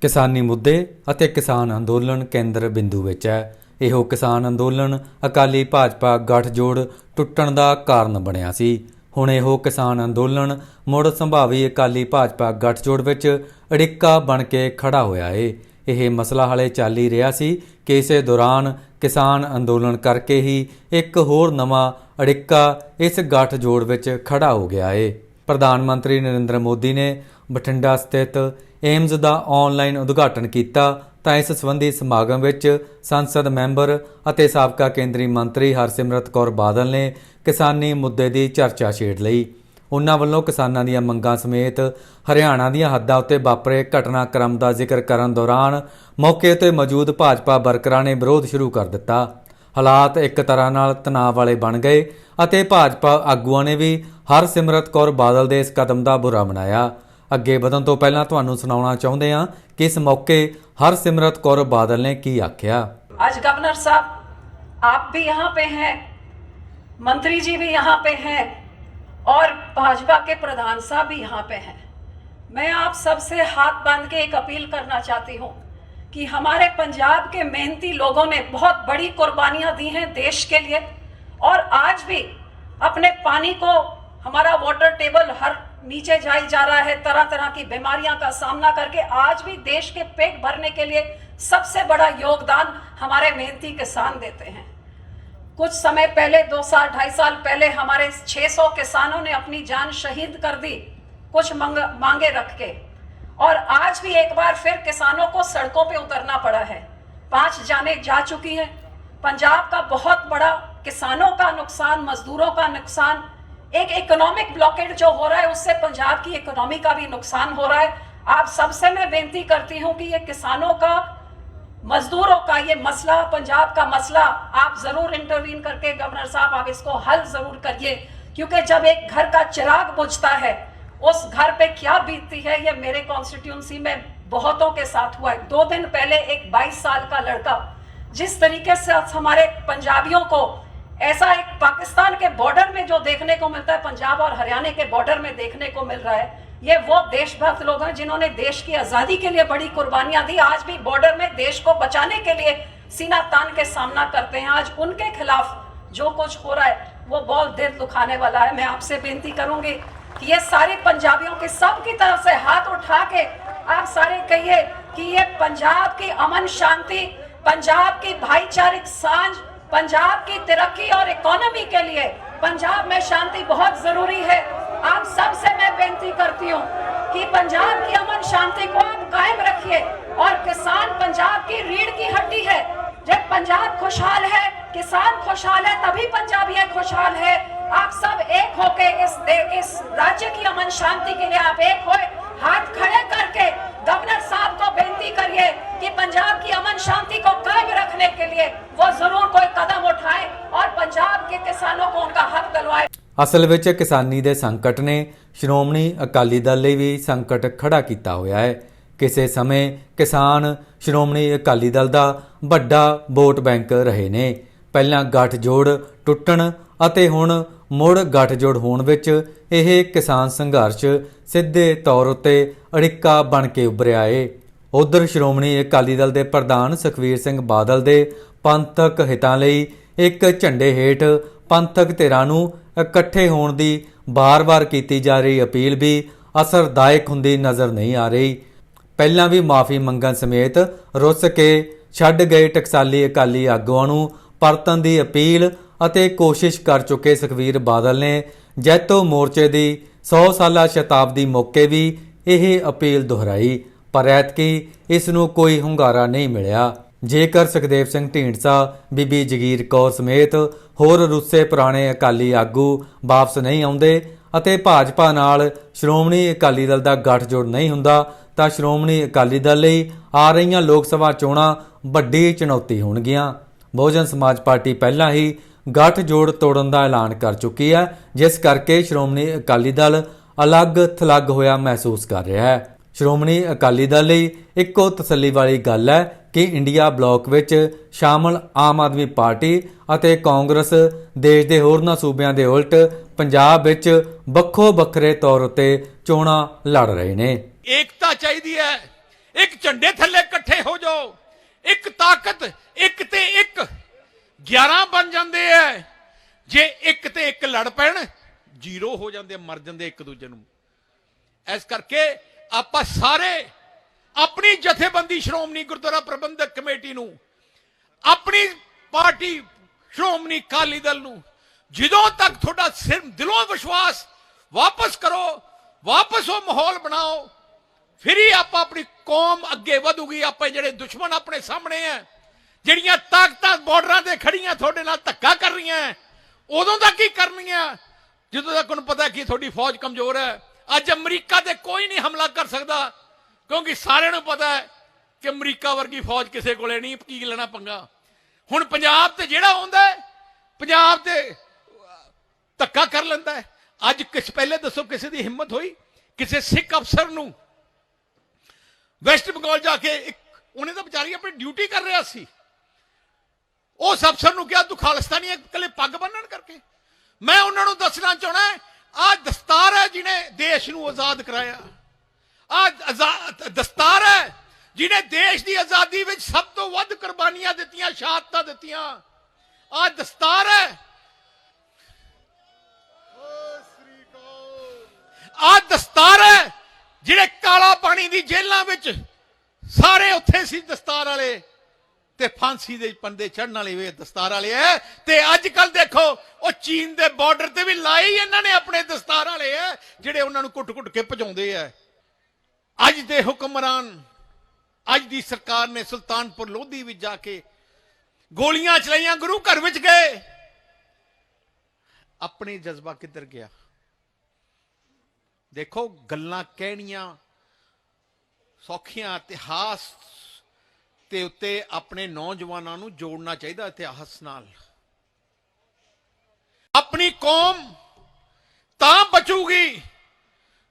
ਕਿਸਾਨੀ ਮੁੱਦੇ ਅਤੇ ਕਿਸਾਨ ਅੰਦੋਲਨ ਕੇਂਦਰ ਬਿੰਦੂ ਵਿੱਚ ਹੈ। ਇਹੋ ਕਿਸਾਨ ਅੰਦੋਲਨ ਅਕਾਲੀ ਭਾਜਪਾ ਗੱਠਜੋੜ ਟੁੱਟਣ ਦਾ ਕਾਰਨ ਬਣਿਆ ਸੀ। ਹੁਣ ਇਹੋ ਕਿਸਾਨ ਅੰਦੋਲਨ ਮੁੜ ਸੰਭਾਵੀ ਅਕਾਲੀ ਭਾਜਪਾ ਗੱਠਜੋੜ ਵਿੱਚ ਅੜਿੱਕਾ ਬਣ ਕੇ ਖੜਾ ਹੋਇਆ ਏ। ਇਹ ਮਸਲਾ ਹਲੇ ਚੱਲ ਹੀ ਰਿਹਾ ਸੀ ਕਿ ਇਸੇ ਦੌਰਾਨ ਕਿਸਾਨ ਅੰਦੋਲਨ ਕਰਕੇ ਹੀ ਇੱਕ ਹੋਰ ਨਵਾਂ ਅੜਿੱਕਾ ਇਸ ਗੱਠਜੋੜ ਵਿੱਚ ਖੜਾ ਹੋ ਗਿਆ ਏ। ਪ੍ਰਧਾਨ ਮੰਤਰੀ ਨਰਿੰਦਰ ਮੋਦੀ ਨੇ ਬਠਿੰਡਾ ਸਥਿਤ ਏਮਜ਼ ਦਾ ਆਨਲਾਈਨ ਉਦਘਾਟਨ ਕੀਤਾ, ਤਾਂ ਇਸ ਸੰਬੰਧੀ ਸਮਾਗਮ ਵਿੱਚ ਸੰਸਦ ਮੈਂਬਰ ਅਤੇ ਸਾਬਕਾ ਕੇਂਦਰੀ ਮੰਤਰੀ ਹਰਸਿਮਰਤ ਕੌਰ ਬਾਦਲ ਨੇ ਕਿਸਾਨੀ ਮੁੱਦੇ ਦੀ ਚਰਚਾ ਛੇੜ ਲਈ। ਉਹਨਾਂ ਵੱਲੋਂ ਕਿਸਾਨਾਂ ਦੀਆਂ ਮੰਗਾਂ ਸਮੇਤ ਹਰਿਆਣਾ ਦੀਆਂ ਹੱਦਾਂ ਉੱਤੇ ਵਾਪਰੇ ਘਟਨਾਕ੍ਰਮ ਦਾ ਜ਼ਿਕਰ ਕਰਨ ਦੌਰਾਨ ਮੌਕੇ ਤੇ ਮੌਜੂਦ ਭਾਜਪਾ ਵਰਕਰਾਂ ਨੇ ਵਿਰੋਧ ਸ਼ੁਰੂ ਕਰ ਦਿੱਤਾ। ਹਾਲਾਤ ਇੱਕ ਤਰ੍ਹਾਂ ਨਾਲ ਤਣਾਅ ਵਾਲੇ ਬਣ ਗਏ ਅਤੇ ਭਾਜਪਾ ਆਗੂਆਂ ਨੇ ਵੀ ਹਰਸਿਮਰਤ ਕੌਰ ਬਾਦਲ ਦੇ ਇਸ ਕਦਮ ਦਾ ਬੁਰਾ ਮਨਾਇਆ। ਅੱਗੇ ਵਧਣ ਤੋਂ ਪਹਿਲਾਂ ਤੁਹਾਨੂੰ ਸੁਣਾਉਣਾ ਚਾਹੁੰਦੇ ਹਾਂ ਕਿ ਇਸ ਮੌਕੇ ਹਰਸਿਮਰਤ ਕੌਰ ਬਾਦਲ ਨੇ ਕੀ ਆਖਿਆ आज गवर्नर साहब आप भी यहाँ पे हैं मंत्री जी भी यहाँ पे हैं और भाजपा के प्रधान साहब भी यहाँ पे हैं मैं आप सबसे हाथ बांध के एक अपील करना चाहती हूँ कि हमारे पंजाब के मेहनती लोगों ने बहुत बड़ी कुर्बानियां दी हैं देश के लिए और आज भी अपने पानी को हमारा वाटर टेबल हर नीचे जाई जा रहा है तरह तरह की बीमारियाँ का सामना करके। आज भी देश के पेट भरने के लिए सबसे बड़ा योगदान हमारे मेहनती किसान देते हैं। कुछ समय पहले दो साल ढाई साल पहले हमारे 600 किसानों ने अपनी जान शहीद कर दी कुछ मंग, मांगे रख के। और आज भी एक बार फिर किसानों को सड़कों पे उतरना पड़ा है। पाँच जाने जा चुकी हैं। पंजाब का बहुत बड़ा किसानों का नुकसान मजदूरों का नुकसान एक इकोनॉमिक ब्लॉकेट जो हो रहा है, उससे पंजाब की इकोनॉमी का भी नुकसान हो रहा है। आप सबसे मैं बेनती करती हूँ कि ये किसानों का, मजदूरों का ये मसला, पंजाब का मसला, आप ज़रूर इंटरवीन करके गवर्नर साहब, आप इसको हल ज़रूर करिए। क्योंकि जब एक घर का चिराग बुझता है, उस घर पे क्या बीतती है, ये मेरे कॉन्स्टिट्यूंसी में बहुतों के साथ हुआ है। दो दिन पहले एक 22 साल का लड़का, जिस तरीके से हमारे पंजाबियों को, ऐसा एक पाकिस्तान के बॉर्डर जो देखने को मिलता है, पंजाब और हरियाणा के बॉर्डर में देखने को मिल रहा है। ये वो देशभक्त लोग हैं जिन्होंने देश की आज़ादी के लिए बड़ी कुर्बानियाँ दी। आज भी बॉर्डर में देश को बचाने के लिए सीना तान के सामना करते हैं। आज उनके खिलाफ जो कुछ हो रहा है, वो बहुत दिल दुखाने वाला है। मैं आपसे बेनती करूँगी कि ये सारे पंजाबियों के सब की तरफ़ से हाथ उठा के आप सारे कहिए कि ये पंजाब की अमन शांति, पंजाब की भाईचारिक साँझ, पंजाब की तरक्की और इकोनॉमी के लिए पंजाब में शांति बहुत ज़रूरी है। आप सबसे मैं बेनती करती हूँ कि पंजाब की अमन शांति को आप कायम रखिए और किसान पंजाब की रीढ़ की हड्डी है। जब पंजाब खुशहाल है, किसान खुशहाल है, तभी पंजाब ये खुशहाल है। आप सब एक होके इस इस राज्य की अमन शांति के लिए आप एक होए। हाथ खड़े करके गवर्नर साहब को बेनती करिए कि पंजाब की अमन शांति को कायम रखने के लिए वो जरूर कोई कदम उठाए और पंजाब के किसानों को उनका हक दिलवाए ਅਸਲ ਵਿੱਚ ਕਿਸਾਨੀ ਦੇ ਸੰਕਟ ਨੇ ਸ਼੍ਰੋਮਣੀ ਅਕਾਲੀ ਦਲ ਲਈ ਵੀ ਸੰਕਟ ਖੜਾ ਕੀਤਾ ਹੋਇਆ ਹੈ ਕਿਸੇ ਸਮੇਂ ਕਿਸਾਨ ਸ਼੍ਰੋਮਣੀ ਅਕਾਲੀ ਦਲ ਦਾ ਵੱਡਾ ਵੋਟ ਬੈਂਕ ਰਹੇ ਨੇ ਪਹਿਲਾਂ ਗੱਠਜੋੜ ਟੁੱਟਣ ਅਤੇ ਹੁਣ ਮੁੜ ਗੱਠਜੋੜ ਹੋਣ ਵਿੱਚ ਇਹ ਕਿਸਾਨ ਸੰਘਰਸ਼ ਸਿੱਧੇ ਤੌਰ ਉੱਤੇ ਅੜਿੱਕਾ ਬਣ ਕੇ ਉੱਭਰਿਆ ਏ। ਉਧਰ ਸ਼੍ਰੋਮਣੀ ਅਕਾਲੀ ਦਲ ਦੇ ਪ੍ਰਧਾਨ ਸੁਖਵੀਰ ਸਿੰਘ ਬਾਦਲ ਦੇ ਪੰਥਕ ਹਿੱਤਾਂ ਲਈ ਇੱਕ ਝੰਡੇ ਹੇਠ ਪੰਥਕ ਧਿਰਾਂ ਨੂੰ ਇਕੱਠੇ ਹੋਣ ਦੀ ਬਾਰ-ਬਾਰ ਕੀਤੀ ਜਾ ਰਹੀ ਅਪੀਲ ਵੀ ਅਸਰਦਾਇਕ ਹੁੰਦੀ ਨਜ਼ਰ ਨਹੀਂ ਆ ਰਹੀ। ਪਹਿਲਾਂ ਵੀ ਮਾਫੀ ਮੰਗਣ ਸਮੇਤ ਰੁੱਸ ਕੇ ਛੱਡ ਗਏ ਟਕਸਾਲੀ ਅਕਾਲੀ ਆਗੂਆਂ ਨੂੰ ਪਰਤਨ ਦੀ ਅਪੀਲ ਅਤੇ ਕੋਸ਼ਿਸ਼ ਕਰ ਚੁੱਕੇ ਸੁਖਵੀਰ ਬਾਦਲ ਨੇ ਜੈਤੋ ਮੋਰਚੇ ਦੀ 100 ਸਾਲਾ ਸ਼ਤਾਬਦੀ ਮੌਕੇ ਵੀ ਇਹ ਅਪੀਲ ਦੁਹਰਾਈ, ਪਰ ਐਤਕੀ ਇਸ ਨੂੰ ਕੋਈ ਹੁੰਗਾਰਾ ਨਹੀਂ ਮਿਲਿਆ। ਜੇਕਰ ਸੁਖਦੇਵ ਸਿੰਘ ਢੀਂਡਸਾ, ਬੀਬੀ ਜਗੀਰ ਕੌਰ ਸਮੇਤ ਹੋਰ ਰੁੱਸੇ ਪੁਰਾਣੇ ਅਕਾਲੀ ਆਗੂ ਵਾਪਸ ਨਹੀਂ ਆਉਂਦੇ ਅਤੇ ਭਾਜਪਾ ਨਾਲ ਸ਼੍ਰੋਮਣੀ ਅਕਾਲੀ ਦਲ ਦਾ ਗੱਠਜੋੜ ਨਹੀਂ ਹੁੰਦਾ, ਤਾਂ ਸ਼੍ਰੋਮਣੀ ਅਕਾਲੀ ਦਲ ਲਈ ਆ ਰਹੀਆਂ ਲੋਕ ਸਭਾ ਚੋਣਾਂ ਵੱਡੀ ਚੁਣੌਤੀ ਹੋਣਗੀਆਂ। ਬਹੁਜਨ ਸਮਾਜ ਪਾਰਟੀ ਪਹਿਲਾਂ ਹੀ ਗੱਠਜੋੜ ਤੋੜਨ ਦਾ ਐਲਾਨ ਕਰ ਚੁੱਕੀ ਹੈ, ਜਿਸ ਕਰਕੇ ਸ਼੍ਰੋਮਣੀ ਅਕਾਲੀ ਦਲ ਅਲੱਗ ਥਲੱਗ ਹੋਇਆ ਮਹਿਸੂਸ ਕਰ ਰਿਹਾ ਹੈ। ਸ਼੍ਰੋਮਣੀ ਅਕਾਲੀ ਦਲ ਲਈ ਇੱਕੋ ਤਸੱਲੀ ਵਾਲੀ ਗੱਲ ਹੈ ਕਿ ਇੰਡੀਆ ਬਲਾਕ ਵਿੱਚ ਸ਼ਾਮਲ ਆਮ ਆਦਮੀ ਪਾਰਟੀ ਅਤੇ ਕਾਂਗਰਸ ਦੇਸ਼ ਦੇ ਹੋਰਨਾਂ ਸੂਬਿਆਂ ਦੇ ਉਲਟ ਪੰਜਾਬ ਵਿੱਚ ਵੱਖੋ ਵੱਖਰੇ ਤੌਰ ਉੱਤੇ ਚੋਣਾਂ ਲੜ ਰਹੇ ਨੇ। ਏਕਤਾ ਚਾਹੀਦੀ ਹੈ। ਇੱਕ ਝੰਡੇ ਥੱਲੇ ਇਕੱਠੇ ਹੋ ਜਾਓ। ਇੱਕ ਤਾਕਤ ਇੱਕ ਤੇ ਇੱਕ। 11 ਬਣ ਜਾਂਦੇ ਐ। ਜੇ ਇੱਕ ਤੇ ਇੱਕ ਲੜ ਪੈਣ, ਜ਼ੀਰੋ ਹੋ ਜਾਂਦੇ, ਮਰ ਜਾਂਦੇ ਇੱਕ ਦੂਜੇ ਨੂੰ। ਇਸ ਕਰਕੇ ਆਪਾਂ ਸਾਰੇ ਆਪਣੀ ਜਥੇਬੰਦੀ ਸ਼੍ਰੋਮਣੀ ਗੁਰਦੁਆਰਾ ਪ੍ਰਬੰਧਕ ਕਮੇਟੀ ਨੂੰ, ਆਪਣੀ ਪਾਰਟੀ ਸ਼੍ਰੋਮਣੀ ਅਕਾਲੀ ਦਲ ਨੂੰ, ਜਦੋਂ ਤੱਕ ਤੁਹਾਡਾ ਸਿਰ ਦਿਲੋਂ ਵਿਸ਼ਵਾਸ ਵਾਪਸ ਕਰੋ, ਵਾਪਸ ਉਹ ਮਾਹੌਲ ਬਣਾਓ, ਫਿਰ ਹੀ ਆਪਾਂ ਆਪਣੀ ਕੌਮ ਅੱਗੇ ਵਧੂਗੀ, ਆਪਾਂ ਜਿਹੜੇ ਦੁਸ਼ਮਣ ਆਪਣੇ ਸਾਹਮਣੇ ਆ ਜਿਹੜੀਆਂ ਤਾਕਤਾਂ ਬਾਰਡਰਾਂ ਤੇ ਖੜੀਆਂ ਤੁਹਾਡੇ ਨਾਲ ਧੱਕਾ ਕਰ ਰਹੀਆਂ ਉਦੋਂ ਤੱਕ ਹੀ ਕਰਨੀਆਂ ਜਦੋਂ ਤੱਕ ਉਹਨੂੰ ਪਤਾ ਕਿ ਤੁਹਾਡੀ ਫੌਜ ਕਮਜ਼ੋਰ ਹੈ ਅੱਜ ਅਮਰੀਕਾ ਤੇ ਕੋਈ ਨਹੀਂ ਹਮਲਾ ਕਰ ਸਕਦਾ, ਕਿਉਂਕਿ ਸਾਰਿਆਂ ਨੂੰ ਪਤਾ ਹੈ ਕਿ ਅਮਰੀਕਾ ਵਰਗੀ ਫੌਜ ਕਿਸੇ ਕੋਲੇ ਨਹੀਂ, ਕੀ ਲੈਣਾ ਪੰਗਾ। ਹੁਣ ਪੰਜਾਬ ਤੇ ਜਿਹੜਾ ਆਉਂਦਾ ਪੰਜਾਬ ਤੇ ਧੱਕਾ ਕਰ ਲੈਂਦਾ ਹੈ ਅੱਜ ਕਿਸ ਪਹਿਲੇ ਦੱਸੋ ਕਿਸੇ ਦੀ ਹਿੰਮਤ ਹੋਈ? ਕਿਸੇ ਸਿੱਖ ਅਫਸਰ ਨੂੰ? ਵੈਸਟ ਬੰਗਾਲ ਜਾ ਕੇ ਇੱਕ ਉਹਨੇ ਤਾਂ ਵਿਚਾਰੀ ਆਪਣੀ ਡਿਊਟੀ ਕਰ ਰਿਹਾ ਸੀ। ਉਸ ਅਫਸਰ ਨੂੰ ਕਿਹਾ, ਤੂੰ ਖਾਲਿਸਤਾਨੀ ਹੈ ਇਕੱਲੇ ਪੱਗ ਬੰਨਣ ਕਰਕੇ। ਮੈਂ ਉਹਨਾਂ ਨੂੰ ਦੱਸਣਾ ਚਾਹਣਾ ਆ ਦਸਤਾਰ ਹੈ ਜਿਹਨੇ ਦੇਸ਼ ਨੂੰ ਆਜ਼ਾਦ ਕਰਾਇਆ। ਆ ਦਸਤਾਰ ਹੈ ਜਿਹਨੇ ਦੇਸ਼ ਦੀ ਆਜ਼ਾਦੀ ਵਿੱਚ ਸਭ ਤੋਂ ਵੱਧ ਕੁਰਬਾਨੀਆਂ ਦਿੱਤੀਆਂ, ਸ਼ਹਾਦਤਾਂ ਦਿੱਤੀਆਂ। ਆ ਦਸਤਾਰ ਹੈ। ਆ ਦਸਤਾਰ ਹੈ ਜਿਹੜੇ ਕਾਲਾ ਪਾਣੀ ਦੀ ਜੇਲ੍ਹਾਂ ਵਿੱਚ ਸਾਰੇ ਉੱਥੇ ਸੀ ਦਸਤਾਰ ਵਾਲੇ। ਤੇ ਫਾਂਸੀ ਦੇ ਪੰਦੇ ਚੜਨ ਵਾਲੇ ਵੇ ਦਸਤਾਰ ਵਾਲੇ ਐ। ਤੇ ਅੱਜ ਕੱਲ ਦੇਖੋ, ਉਹ ਚੀਨ ਦੇ ਬਾਰਡਰ ਤੇ ਵੀ ਲਾਏ ਇਹਨਾਂ ਨੇ ਆਪਣੇ ਦਸਤਾਰ ਵਾਲੇ ਐ, ਜਿਹੜੇ ਉਹਨਾਂ ਨੂੰ ਕੁੱਟ-ਕੁੱਟ ਕੇ ਭਜਾਉਂਦੇ ਐ। ਅੱਜ ਦੇ ਹੁਕਮਰਾਨ, ਅੱਜ ਦੀ ਸਰਕਾਰ ਨੇ ਸੁਲਤਾਨਪੁਰ ਲੋਧੀ ਵਿੱਚ ਜਾ ਕੇ ਗੋਲੀਆਂ ਚਲਾਈਆਂ, ਗੁਰੂ ਘਰ ਵਿੱਚ ਗਏ। ਆਪਣੇ ਜਜ਼ਬਾ ਕਿੱਧਰ ਗਿਆ? ਦੇਖੋ, ਗੱਲਾਂ ਕਹਿਣੀਆਂ ਸੌਖੀਆਂ, ਇਤਿਹਾਸ ਤੇ ਉੱਤੇ ਆਪਣੇ ਨੌਜਵਾਨਾਂ ਨੂੰ ਜੋੜਨਾ ਚਾਹੀਦਾ ਇਤਿਹਾਸ ਨਾਲ। ਆਪਣੀ ਕੌਮ ਤਾਂ ਬਚੂਗੀ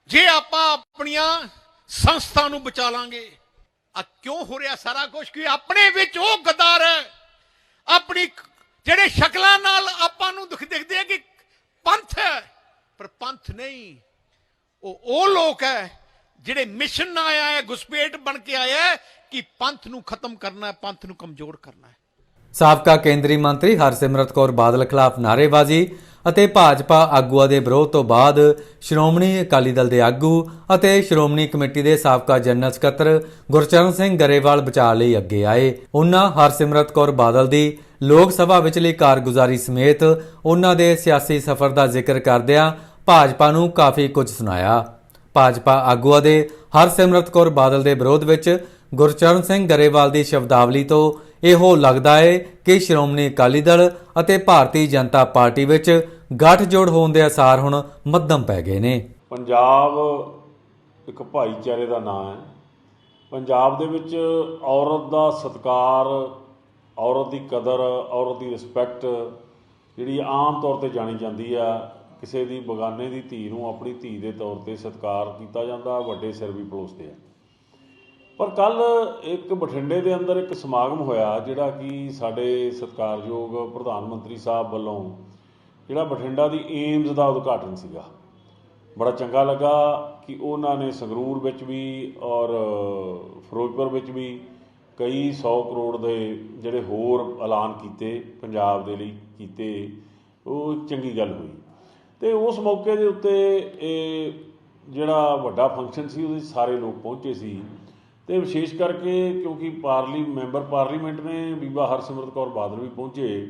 ਜੇ ਆਪਾਂ ਆਪਣੀਆਂ ਸੰਸਥਾ ਨੂੰ ਬਚਾ ਲਾਂਗੇ। ਆ ਕਿਉਂ ਹੋ ਰਿਹਾ ਸਾਰਾ ਕੁਝ ਕਿ ਆਪਣੇ ਵਿੱਚ ਉਹ ਗਦਾਰ ਹੈ। ਆਪਣੀ ਜਿਹੜੇ ਸ਼ਕਲਾਂ ਨਾਲ ਆਪਾਂ ਨੂੰ ਦਿਖ ਦਿਖਦੇ ਆ ਕਿ ਪੰਥ ਹੈ। ਪਰ ਪੰਥ ਨਹੀਂ। ਉਹ ਉਹ ਲੋਕ ਹੈ ਜਿਹੜੇ ਮਿਸ਼ਨ ਆਇਆ ਹੈ, ਗੁਸਪੇਟ ਬਣ ਕੇ ਆਇਆ ਹੈ। ਕਿ ਪੰਥ ਨੂੰ ਖਤਮ ਕਰਨਾ ਹੈ, ਪੰਥ ਨੂੰ ਕਮਜ਼ੋਰ ਕਰਨਾ ਹੈ। ਸਾਬਕਾ ਕੇਂਦਰੀ ਮੰਤਰੀ ਹਰਸਿਮਰਤ ਕੌਰ ਬਾਦਲ ਖਿਲਾਫ ਨਾਅਰੇਬਾਜ਼ੀ ਅਤੇ ਭਾਜਪਾ ਆਗੂਆਂ ਦੇ ਵਿਰੋਧ ਤੋਂ ਬਾਅਦ ਸ਼੍ਰੋਮਣੀ ਅਕਾਲੀ ਦਲ ਦੇ ਆਗੂ ਅਤੇ ਸ਼੍ਰੋਮਣੀ ਕਮੇਟੀ ਦੇ ਸਾਬਕਾ ਜਨਰਲ ਸਕੱਤਰ ਗੁਰਚਰਨ ਸਿੰਘ ਗਰੇਵਾਲ ਬਚਾਅ ਲਈ ਅੱਗੇ ਆਏ। ਉਹਨਾਂ ਹਰਸਿਮਰਤ ਕੌਰ ਬਾਦਲ ਦੀ ਲੋਕ ਸਭਾ ਵਿਚਲੀ ਕਾਰਗੁਜ਼ਾਰੀ ਸਮੇਤ ਉਹਨਾਂ ਦੇ ਸਿਆਸੀ ਸਫ਼ਰ ਦਾ ਜ਼ਿਕਰ ਕਰਦਿਆਂ ਭਾਜਪਾ ਨੂੰ ਕਾਫੀ ਕੁਝ ਸੁਣਾਇਆ। ਭਾਜਪਾ ਆਗੂਆਂ ਦੇ ਹਰਸਿਮਰਤ ਕੌਰ ਬਾਦਲ ਦੇ ਵਿਰੋਧ ਵਿੱਚ ਗੁਰਚਰਨ ਸਿੰਘ ਗਰੇਵਾਲ ਦੀ ਸ਼ਬਦਾਵਲੀ ਤੋਂ ਇਹੋ ਲੱਗਦਾ ਹੈ ਕਿ ਸ਼੍ਰੋਮਣੀ ਅਕਾਲੀ ਦਲ ਅਤੇ ਭਾਰਤੀ ਜਨਤਾ ਪਾਰਟੀ ਵਿੱਚ ਗੱਠਜੋੜ ਹੋਣ ਦੇ ਅਸਾਰ ਹੁਣ ਮੱਧਮ ਪੈ ਗਏ ਨੇ। ਪੰਜਾਬ ਇੱਕ ਭਾਈਚਾਰੇ ਦਾ ਨਾਂ ਹੈ। ਪੰਜਾਬ ਦੇ ਵਿੱਚ ਔਰਤ ਦਾ ਸਤਿਕਾਰ, ਔਰਤ ਦੀ ਕਦਰ, ਔਰਤ ਦੀ ਰਿਸਪੈਕਟ ਜਿਹੜੀ ਆਮ ਤੌਰ ਤੇ ਜਾਣੀ ਜਾਂਦੀ ਆ, ਕਿਸੇ ਦੀ ਬਗਾਨੇ ਦੀ ਧੀ ਨੂੰ ਆਪਣੀ ਧੀ ਦੇ ਤੌਰ ਤੇ ਸਤਿਕਾਰ ਕੀਤਾ ਜਾਂਦਾ, ਵੱਡੇ ਸਿਰ ਵੀ ਪਲੋਸਦੇ ਆ। ਪਰ ਕੱਲ ਇੱਕ ਬਠਿੰਡੇ ਦੇ ਅੰਦਰ ਇੱਕ ਸਮਾਗਮ ਹੋਇਆ ਜਿਹੜਾ ਕਿ ਸਾਡੇ ਸਤਿਕਾਰਯੋਗ ਪ੍ਰਧਾਨ ਮੰਤਰੀ ਸਾਹਿਬ ਵੱਲੋਂ ਜਿਹੜਾ ਬਠਿੰਡਾ ਦੀ ਏਮਜ਼ ਦਾ ਉਦਘਾਟਨ ਸੀਗਾ। ਬੜਾ ਚੰਗਾ ਲੱਗਾ ਕਿ ਉਹਨਾਂ ਨੇ ਸੰਗਰੂਰ ਵਿੱਚ ਵੀ ਔਰ ਫਿਰੋਜ਼ਪੁਰ ਵਿੱਚ ਵੀ ਕਈ 100 ਕਰੋੜ ਦੇ ਜਿਹੜੇ ਹੋਰ ਐਲਾਨ ਕੀਤੇ, ਪੰਜਾਬ ਦੇ ਲਈ ਕੀਤੇ, ਉਹ ਚੰਗੀ ਗੱਲ ਹੋਈ। ਤੇ ਉਸ ਮੌਕੇ ਦੇ ਉੱਤੇ ਇਹ ਜਿਹੜਾ ਵੱਡਾ ਫੰਕਸ਼ਨ ਸੀ, ਉਹਦੇ 'ਚ ਸਾਰੇ ਲੋਕ ਪਹੁੰਚੇ ਸੀ। ਤੇ ਵਿਸ਼ੇਸ਼ ਕਰਕੇ ਕਿਉਂਕਿ ਪਾਰਲੀ, ਮੈਂਬਰ ਪਾਰਲੀਮੈਂਟ ਨੇ ਬੀਬਾ ਹਰਸਿਮਰਤ ਕੌਰ ਬਾਦਲ ਵੀ ਪਹੁੰਚੇ,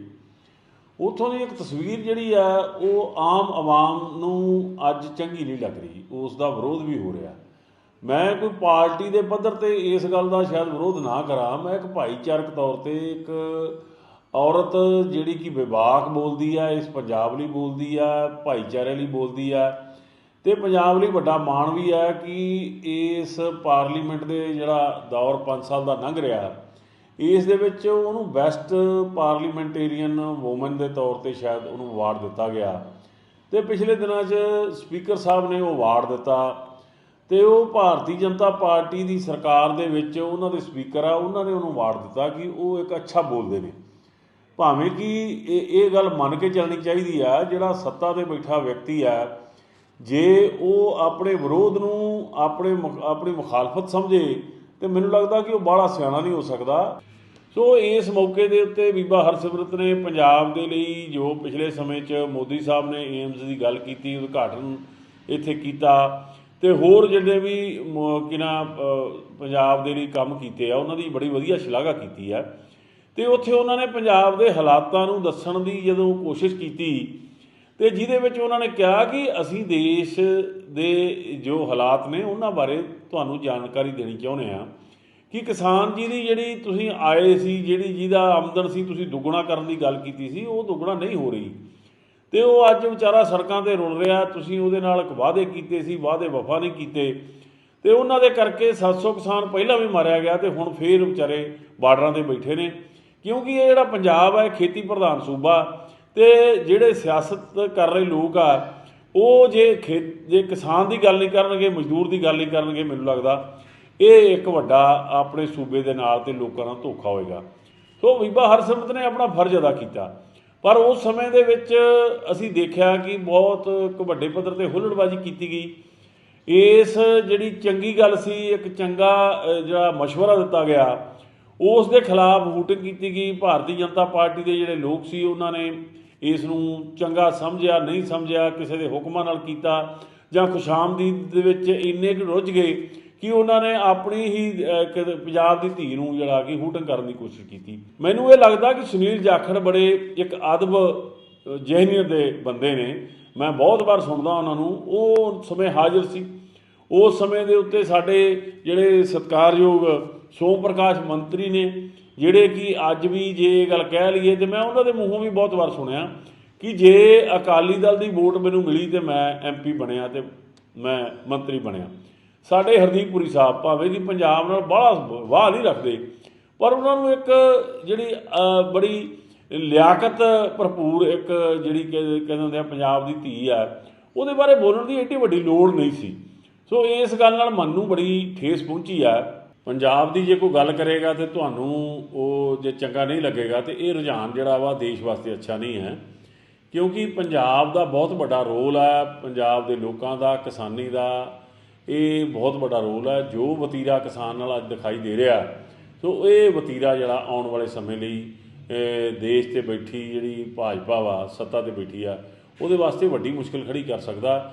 ਉਥੋਂ ਦੀ ਇੱਕ ਤਸਵੀਰ ਜਿਹੜੀ ਆ, ਉਹ ਆਮ ਆਵਾਮ ਨੂੰ ਅੱਜ ਚੰਗੀ ਨਹੀਂ ਲੱਗ ਰਹੀ, ਉਸ ਦਾ ਵਿਰੋਧ ਵੀ ਹੋ ਰਿਹਾ। ਮੈਂ ਕੋਈ ਪਾਰਟੀ ਦੇ ਪੱਧਰ ਤੇ ਇਸ ਗੱਲ ਦਾ ਸ਼ਾਇਦ ਵਿਰੋਧ ਨਾ ਕਰਾਂ, ਮੈਂ ਇੱਕ ਭਾਈਚਾਰਕ ਤੌਰ ਤੇ ਇੱਕ ਔਰਤ ਜਿਹੜੀ ਕਿ ਵਿਵਾਕ ਬੋਲਦੀ ਆ, ਇਸ ਪੰਜਾਬ ਲਈ ਬੋਲਦੀ ਆ, ਭਾਈਚਾਰੇ ਲਈ ਬੋਲਦੀ ਆ ਤੇ ਪੰਜਾਬ ਲਈ ਵੱਡਾ ਮਾਣ ਵੀ ਹੈ ਕਿ ਇਸ ਪਾਰਲੀਮੈਂਟ ਦੇ ਜਿਹੜਾ ਦੌਰ 5 ਸਾਲ ਦਾ ਲੰਘ ਰਿਹਾ ਇਸ ਦੇ ਵਿੱਚ ਉਹਨੂੰ ਬੈਸਟ ਪਾਰਲੀਮੈਂਟੇਰੀਅਨ ਵੂਮਨ ਦੇ ਤੌਰ ਤੇ ਸ਼ਾਇਦ ਉਹਨੂੰ ਅਵਾਰਡ ਦਿੱਤਾ ਗਿਆ। ਤੇ ਪਿਛਲੇ ਦਿਨਾਂ 'ਚ ਸਪੀਕਰ ਸਾਹਿਬ ਨੇ ਉਹ ਅਵਾਰਡ ਦਿੱਤਾ ਤੇ ਉਹ ਭਾਰਤੀ ਜਨਤਾ ਪਾਰਟੀ ਦੀ ਸਰਕਾਰ ਦੇ ਵਿੱਚ ਉਹਨਾਂ ਦੇ ਸਪੀਕਰ ਆ, ਉਹਨਾਂ ਨੇ ਉਹਨੂੰ ਅਵਾਰਡ ਦਿੱਤਾ ਕਿ ਉਹ ਇੱਕ ਅੱਛਾ ਬੋਲਦੇ ਨੇ। ਭਾਵੇਂ ਕਿ ਇਹ ਇਹ ਗੱਲ ਮੰਨ ਕੇ ਚੱਲਣੀ ਚਾਹੀਦੀ ਆ, ਜਿਹੜਾ ਸੱਤਾ ਤੇ ਬੈਠਾ ਵਿਅਕਤੀ ਆ ਜੇ ਉਹ ਆਪਣੇ ਵਿਰੋਧ ਨੂੰ ਆਪਣੇ ਮੁਖ- ਆਪਣੀ ਮੁਖਾਲਫਤ ਸਮਝੇ, ਤੇ ਮੈਨੂੰ ਲੱਗਦਾ ਕਿ ਉਹ ਬਾਹਲਾ ਸਿਆਣਾ ਨਹੀਂ ਹੋ ਸਕਦਾ। ਸੋ ਇਸ ਮੌਕੇ ਦੇ ਉੱਤੇ ਬੀਬਾ ਹਰਸਿਮਰਤ ਨੇ ਪੰਜਾਬ ਦੇ ਲਈ ਜੋ ਪਿਛਲੇ ਸਮੇਂ 'ਚ ਮੋਦੀ ਸਾਹਿਬ ਨੇ ਏਮਜ਼ ਦੀ ਗੱਲ ਕੀਤੀ, ਉਦਘਾਟਨ ਇੱਥੇ ਕੀਤਾ, ਤੇ ਹੋਰ ਜਿਹੜੇ ਵੀ ਮ- ਨਾ ਪੰਜਾਬ ਦੇ ਲਈ ਕੰਮ ਕੀਤੇ ਆ, ਉਹਨਾਂ ਦੀ ਬੜੀ ਵਧੀਆ ਸ਼ਲਾਘਾ ਕੀਤੀ ਆ। ਤੇ ਉੱਥੇ ਉਹਨਾਂ ਨੇ ਪੰਜਾਬ ਦੇ ਹਾਲਾਤਾਂ ਨੂੰ ਦੱਸਣ ਦੀ ਜਦੋਂ ਕੋਸ਼ਿਸ਼ ਕੀਤੀ ਤੇ ਜਿਹਦੇ ਵਿੱਚ ਉਹਨਾਂ ਨੇ ਕਿਹਾ ਕਿ ਅਸੀਂ ਦੇਸ਼ ਦੇ ਜੋ ਹਾਲਾਤ ਨੇ ਉਹਨਾਂ ਬਾਰੇ ਤੁਹਾਨੂੰ ਜਾਣਕਾਰੀ ਦੇਣੀ ਚਾਹੁੰਦੇ ਆ ਕਿ ਕਿਸਾਨ ਜੀ ਦੀ ਜਿਹੜੀ ਤੁਸੀਂ ਆਏ ਸੀ, ਜਿਹੜੀ ਜਿਹਦਾ ਆਮਦਨ ਸੀ, ਤੁਸੀਂ ਦੁੱਗਣਾ ਕਰਨ ਦੀ ਗੱਲ ਕੀਤੀ ਸੀ, ਉਹ ਦੁੱਗਣਾ ਨਹੀਂ ਹੋ ਰਹੀ। ਤੇ ਉਹ ਅੱਜ ਵਿਚਾਰਾ ਸੜਕਾਂ ਤੇ ਰੁਲ ਰਿਹਾ, ਤੁਸੀਂ ਉਹਦੇ ਨਾਲ ਵਾਅਦੇ ਕੀਤੇ ਸੀ, ਵਾਅਦੇ ਵਫਾ ਨਹੀਂ ਕੀਤੇ। ਤੇ ਉਹਨਾਂ ਦੇ ਕਰਕੇ 700 ਕਿਸਾਨ ਪਹਿਲਾਂ ਵੀ ਮਾਰਿਆ ਗਿਆ ਤੇ ਹੁਣ ਫੇਰ ਵਿਚਾਰੇ ਬਾਰਡਰਾਂ ਤੇ ਬੈਠੇ ਨੇ। ਕਿਉਂਕਿ ਇਹ ਜਿਹੜਾ ਪੰਜਾਬ ਹੈ, ਖੇਤੀ ਪ੍ਰਧਾਨ ਸੂਬਾ ਤੇ ਜਿਹੜੇ ਸਿਆਸਤ ਕਰ ਰਹੇ ਲੋਕ ਆ ਉਹ ਜੇ ਖੇ ਜੇ ਕਿਸਾਨ ਦੀ ਗੱਲ ਨਹੀਂ ਕਰਨਗੇ ਮਜ਼ਦੂਰ ਦੀ ਗੱਲ ਨਹੀਂ ਕਰਨਗੇ ਮੈਨੂੰ ਲੱਗਦਾ ਇਹ ਇੱਕ ਵੱਡਾ ਆਪਣੇ ਸੂਬੇ ਦੇ ਨਾਲ ਤੇ ਲੋਕਾਂ ਨਾਲ ਧੋਖਾ ਹੋਏਗਾ ਸੋ ਬੀਬਾ ਹਰਸਿਮਰਤ ਨੇ ਆਪਣਾ ਫਰਜ਼ ਅਦਾ ਕੀਤਾ ਪਰ ਉਸ ਸਮੇਂ ਦੇ ਵਿੱਚ ਅਸੀਂ ਦੇਖਿਆ ਕਿ ਬਹੁਤ ਇੱਕ ਵੱਡੇ ਪੱਧਰ ਤੇ ਹੁੱਲੜਬਾਜ਼ੀ ਕੀਤੀ ਗਈ ਇਸ ਜਿਹੜੀ ਚੰਗੀ ਗੱਲ ਸੀ ਇੱਕ ਚੰਗਾ ਅ, ਜਿਹੜਾ مشورہ ਦਿੱਤਾ ਗਿਆ ਉਸ ਦੇ ਖਿਲਾਫ ਵੋਟਿੰਗ ਕੀਤੀ ਗਈ ਭਾਰਤੀ ਜਨਤਾ ਪਾਰਟੀ ਦੇ ਜਿਹੜੇ ਲੋਕ ਸੀ ਉਹਨਾਂ ਨੇ ਇਸ ਨੂੰ ਚੰਗਾ ਸਮਝਿਆ, ਨਹੀਂ ਸਮਝਿਆ, ਕਿਸੇ ਦੇ ਹੁਕਮਾਂ ਨਾਲ ਕੀਤਾ ਜਾਂ ਖੁਸ਼ਾਮਦੀਦ ਦੇ ਵਿੱਚ ਇੰਨੇ ਕੁ ਰੁੱਝ ਗਏ ਕਿ ਉਹਨਾਂ ਨੇ ਆਪਣੀ ਹੀ ਪੰਜਾਬ ਦੀ ਧੀ ਨੂੰ ਜਿਹੜਾ ਕਿ ਹੂਟਿੰਗ ਕਰਨ ਦੀ ਕੋਸ਼ਿਸ਼ ਕੀਤੀ। ਮੈਨੂੰ ਇਹ ਲੱਗਦਾ ਕਿ ਸੁਨੀਲ ਜਾਖੜ ਬੜੇ ਇੱਕ ਅਦਬ ਜ਼ਹਿਨੀਅਤ ਦੇ ਬੰਦੇ ਨੇ। ਮੈਂ ਬਹੁਤ ਵਾਰ ਸੁਣਦਾ ਉਹਨਾਂ ਨੂੰ, ਉਹ ਸਮੇਂ ਹਾਜ਼ਰ ਸੀ। ਉਸ ਸਮੇਂ ਦੇ ਉੱਤੇ ਸਾਡੇ ਜਿਹੜੇ ਸਤਿਕਾਰਯੋਗ ਸੋਮ ਪ੍ਰਕਾਸ਼ ਮੰਤਰੀ ਨੇ ਜਿਹੜੇ ਕਿ ਅੱਜ ਵੀ ਜੇ ਇਹ ਗੱਲ ਕਹਿ ਲਈਏ ਤੇ ਮੈਂ ਉਹਨਾਂ ਦੇ ਮੂੰਹੋਂ ਵੀ ਬਹੁਤ ਵਾਰ ਸੁਣਿਆ ਕਿ ਜੇ ਅਕਾਲੀ ਦਲ ਦੀ ਵੋਟ ਮੈਨੂੰ ਮਿਲੀ ਤੇ ਮੈਂ ਐਮਪੀ ਬਣਿਆ ਤੇ ਮੈਂ ਮੰਤਰੀ ਬਣਿਆ। ਸਾਡੇ ਹਰਦੀਪੁਰੀ ਸਾਹਿਬ ਭਾਵੇਂ ਦੀ ਪੰਜਾਬ ਨਾਲ ਬੜਾ ਵਾਹ ਨਹੀਂ ਰੱਖਦੇ, ਪਰ ਉਹਨਾਂ ਨੂੰ ਇੱਕ ਜਿਹੜੀ ਬੜੀ ਲਿਆਕਤ ਭਰਪੂਰ ਇੱਕ ਜਿਹੜੀ ਕਿ- ਕਹਿੰਦੇ ਹੁੰਦੇ ਆ ਪੰਜਾਬ ਦੀ ਧੀ ਆ, ਉਹਦੇ ਬਾਰੇ ਬੋਲਣ ਦੀ ਏਡੀ ਵੱਡੀ ਲੋੜ ਨਹੀਂ ਸੀ। ਸੋ ਇਸ ਗੱਲ ਨਾਲ ਮਨ ਨੂੰ ਬੜੀ ਠੇਸ ਪਹੁੰਚੀ ਆ ਪੰਜਾਬ ਦੀ ਜੇ ਕੋਈ ਗੱਲ ਕਰੇਗਾ ਤੇ ਤੁਹਾਨੂੰ ਉਹ ਜੇ ਚੰਗਾ ਨਹੀਂ ਲੱਗੇਗਾ ਤੇ ਇਹ ਰੁਝਾਨ ਜਿਹੜਾ ਵਾ ਦੇਸ਼ ਵਾਸਤੇ ਅੱਛਾ ਨਹੀਂ ਹੈ। ਕਿਉਂਕਿ ਪੰਜਾਬ ਦਾ ਬਹੁਤ ਵੱਡਾ ਰੋਲ ਆ, ਪੰਜਾਬ ਦੇ ਲੋਕਾਂ ਦਾ, ਕਿਸਾਨੀ ਦਾ, ਇਹ ਬਹੁਤ ਵੱਡਾ ਰੋਲ ਹੈ ਜੋ ਵਤੀਰਾ ਕਿਸਾਨ ਨਾਲ ਅੱਜ ਦਿਖਾਈ ਦੇ ਰਿਹਾ। ਸੋ ਇਹ ਵਤੀਰਾ ਜਿਹੜਾ ਆਉਣ ਵਾਲੇ ਸਮੇਂ ਲਈ ਦੇਸ਼ ਤੇ ਬੈਠੀ ਜਿਹੜੀ ਭਾਜਪਾ ਵਾ, ਸੱਤਾ ਤੇ ਬੈਠੀ ਆ, ਉਹਦੇ ਵਾਸਤੇ ਵੱਡੀ ਮੁਸ਼ਕਲ ਖੜੀ ਕਰ ਸਕਦਾ।